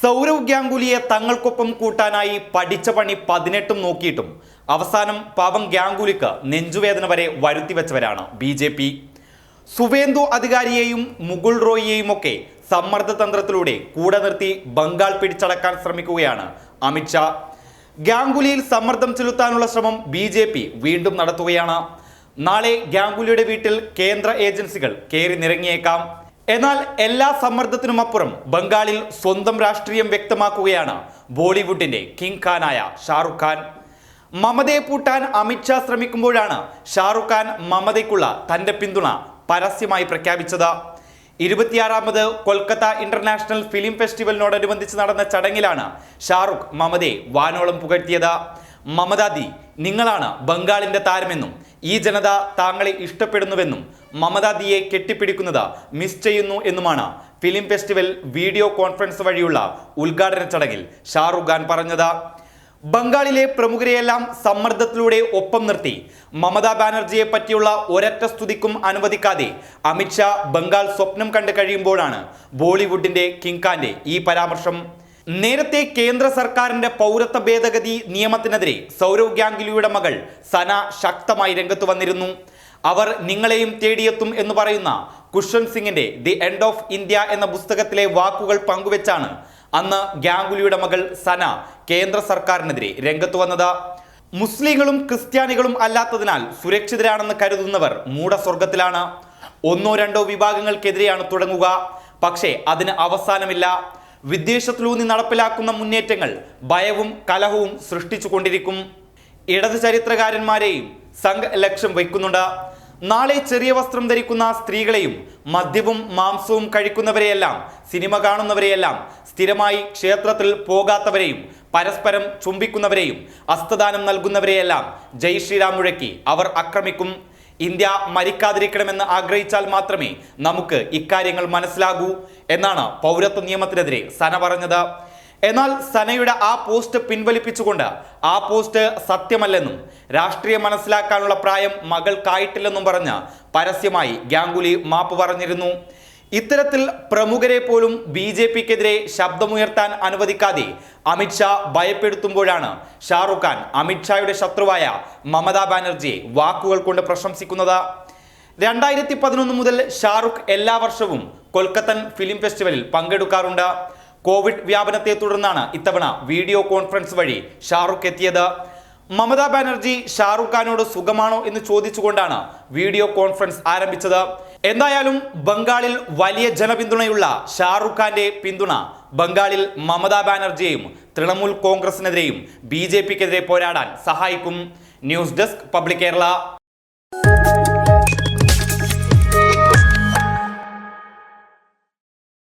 സൗരവ് ഗാംഗുലിയെ തങ്ങൾക്കൊപ്പം കൂട്ടാനായി പഠിച്ച പണി പതിനെട്ടും നോക്കിയിട്ടും. അവസാനം പാവം ഗാംഗുലിക്ക് നെഞ്ചുവേദന വരെ വരുത്തിവെച്ചവരാണ് ബി ജെ പി. സുവേന്ദു അധികാരിയെയും മുകുൾ റോയിയെയും ഒക്കെ സമ്മർദ്ദതന്ത്രത്തിലൂടെ കൂടെ നിർത്തി ബംഗാൾ പിടിച്ചടക്കാൻ ശ്രമിക്കുകയാണ് അമിത്ഷാ ഗാംഗുലിയിൽ സമ്മർദ്ദം ചെലുത്താനുള്ള ശ്രമം ബി ജെ പി വീണ്ടും നടത്തുകയാണ്. നാളെ ഗാംഗുലിയുടെ വീട്ടിൽ കേന്ദ്ര ഏജൻസികൾ കയറി നിരങ്ങിയേക്കാം. എന്നാൽ എല്ലാ സമ്മർദ്ദത്തിനുമപ്പുറം ബംഗാളിൽ സ്വന്തം രാഷ്ട്രീയം വ്യക്തമാക്കുകയാണ് ബോളിവുഡിന്റെ കിങ് ഖാനായ ഷാറുഖ് ഖാൻ. മമതയെ പൂട്ടാൻ അമിത്ഷാ ശ്രമിക്കുമ്പോഴാണ് ഷാറുഖ് ഖാൻ മമതയ്ക്കുള്ള തന്റെ പിന്തുണ പരസ്യമായി പ്രഖ്യാപിച്ചത്. ഇരുപത്തിയാറാമത് കൊൽക്കത്ത ഇന്റർനാഷണൽ ഫിലിം ഫെസ്റ്റിവലിനോടനുബന്ധിച്ച് നടന്ന ചടങ്ങിലാണ് ഷാറുഖ് മമതയെ വാനോളം പുകഴ്ത്തിയത്. മമതാദി നിങ്ങളാണ് ബംഗാളിന്റെ താരമെന്നും ഈ ജനത താങ്കളെ ഇഷ്ടപ്പെടുന്നുവെന്നും മമതാദിയെ കെട്ടിപ്പിടിക്കുന്നത് മിസ് ചെയ്യുന്നു എന്നുമാണ് ഫിലിം ഫെസ്റ്റിവൽ വീഡിയോ കോൺഫറൻസ് വഴിയുള്ള ഉദ്ഘാടന ചടങ്ങിൽ ഷാറുഖ് ഖാൻ പറഞ്ഞത്. ബംഗാളിലെ പ്രമുഖരെയെല്ലാം സമ്മർദ്ദത്തിലൂടെ ഒപ്പം നിർത്തി. മമതാ ബാനർജിയെ പറ്റിയുള്ള ഒരറ്റ സ്തുതിക്കും അനുവദിക്കാതെ അമിത്ഷാ ബംഗാൾ സ്വപ്നം കണ്ടു കഴിയുമ്പോഴാണ് ബോളിവുഡിന്റെ കിങ് ഖാന്റെ ഈ പരാമർശം. നേരത്തെ കേന്ദ്ര സർക്കാരിന്റെ പൗരത്വ ഭേദഗതി നിയമത്തിനെതിരെ സൗരവ് ഗാംഗുലിയുടെ മകൾ സന ശക്തമായി രംഗത്ത് വന്നിരുന്നു. അവർ നിങ്ങളെയും തേടിയെത്തും എന്ന് പറയുന്ന കുഷൻ സിംഗിന്റെ ദി എൻഡ് ഓഫ് ഇന്ത്യ എന്ന പുസ്തകത്തിലെ വാക്കുകൾ പങ്കുവെച്ചാണ് അന്ന് ഗാംഗുലിയുടെ മകൾ സന കേന്ദ്ര സർക്കാരിനെതിരെ രംഗത്ത് വന്നത്. മുസ്ലിങ്ങളും ക്രിസ്ത്യാനികളും അല്ലാത്തതിനാൽ സുരക്ഷിതരാണെന്ന് കരുതുന്നവർ മൂടസ്വർഗത്തിലാണ്. ഒന്നോ രണ്ടോ വിഭാഗങ്ങൾക്കെതിരെയാണ് തുടങ്ങുക. പക്ഷേ അതിന് അവസാനമില്ല. വിദ്വേഷത്തിലൂന്നി നടപ്പിലാക്കുന്ന മുന്നേറ്റങ്ങൾ ഭയവും കലഹവും സൃഷ്ടിച്ചുകൊണ്ടിരിക്കും. ഇടത് ചരിത്രകാരന്മാരെയും സംഘ ലക്ഷ്യം വയ്ക്കുന്നുണ്ട്. നാളെ ചെറിയ വസ്ത്രം ധരിക്കുന്ന സ്ത്രീകളെയും മദ്യവും മാംസവും കഴിക്കുന്നവരെയെല്ലാം സിനിമ കാണുന്നവരെയെല്ലാം സ്ഥിരമായി ക്ഷേത്രത്തിൽ പോകാത്തവരെയും പരസ്പരം ചുംബിക്കുന്നവരെയും അസ്തദാനം നൽകുന്നവരെയെല്ലാം ജയ് ശ്രീരാം മുഴക്കി അവർ ആക്രമിക്കും. ഇന്ത്യ മരിക്കാതിരിക്കണമെന്ന് ആഗ്രഹിച്ചാൽ മാത്രമേ നമുക്ക് ഇക്കാര്യങ്ങൾ മനസ്സിലാകൂ എന്നാണ് പൗരത്വ നിയമത്തിനെതിരെ സന പറഞ്ഞത്. എന്നാൽ സനയുടെ ആ പോസ്റ്റ് പിൻവലിപ്പിച്ചുകൊണ്ട് ആ പോസ്റ്റ് സത്യമല്ലെന്നും രാഷ്ട്രീയം മനസ്സിലാക്കാനുള്ള പ്രായം മകൾക്കായിട്ടില്ലെന്നും പറഞ്ഞ് പരസ്യമായി ഗാംഗുലി മാപ്പ് പറഞ്ഞിരുന്നു. ഇത്തരത്തിൽ പ്രമുഖരെ പോലും ബി ജെ പിക്കെതിരെ ശബ്ദമുയർത്താൻ അനുവദിക്കാതെ അമിത്ഷാ ഭയപ്പെടുത്തുമ്പോഴാണ് ഷാറുഖ് ഖാൻ അമിത്ഷായുടെ ശത്രുവായ മമതാ ബാനർജിയെ വാക്കുകൾ കൊണ്ട് പ്രശംസിക്കുന്നത്. രണ്ടായിരത്തി പതിനൊന്ന് മുതൽ ഷാറുഖ് എല്ലാ വർഷവും കൊൽക്കത്തൻ ഫിലിം ഫെസ്റ്റിവലിൽ പങ്കെടുക്കാറുണ്ട്. കോവിഡ് വ്യാപനത്തെ തുടർന്നാണ് ഇത്തവണ വീഡിയോ കോൺഫറൻസ് വഴി ഷാറുഖ് എത്തിയത്. മമതാ ബാനർജി ഷാറുഖ് ഖാനോട് സുഖമാണോ എന്ന് ചോദിച്ചുകൊണ്ടാണ് വീഡിയോ കോൺഫറൻസ് ആരംഭിച്ചത്. എന്തായാലും ബംഗാളിൽ വലിയ ജനപിന്തുണയുള്ള ഷാറുഖ് ഖാന്റെ പിന്തുണ ബംഗാളിൽ മമതാ ബാനർജിയെയും തൃണമൂൽ കോൺഗ്രസിനെതിരെയും ബി പോരാടാൻ സഹായിക്കും. News desk public Kerala.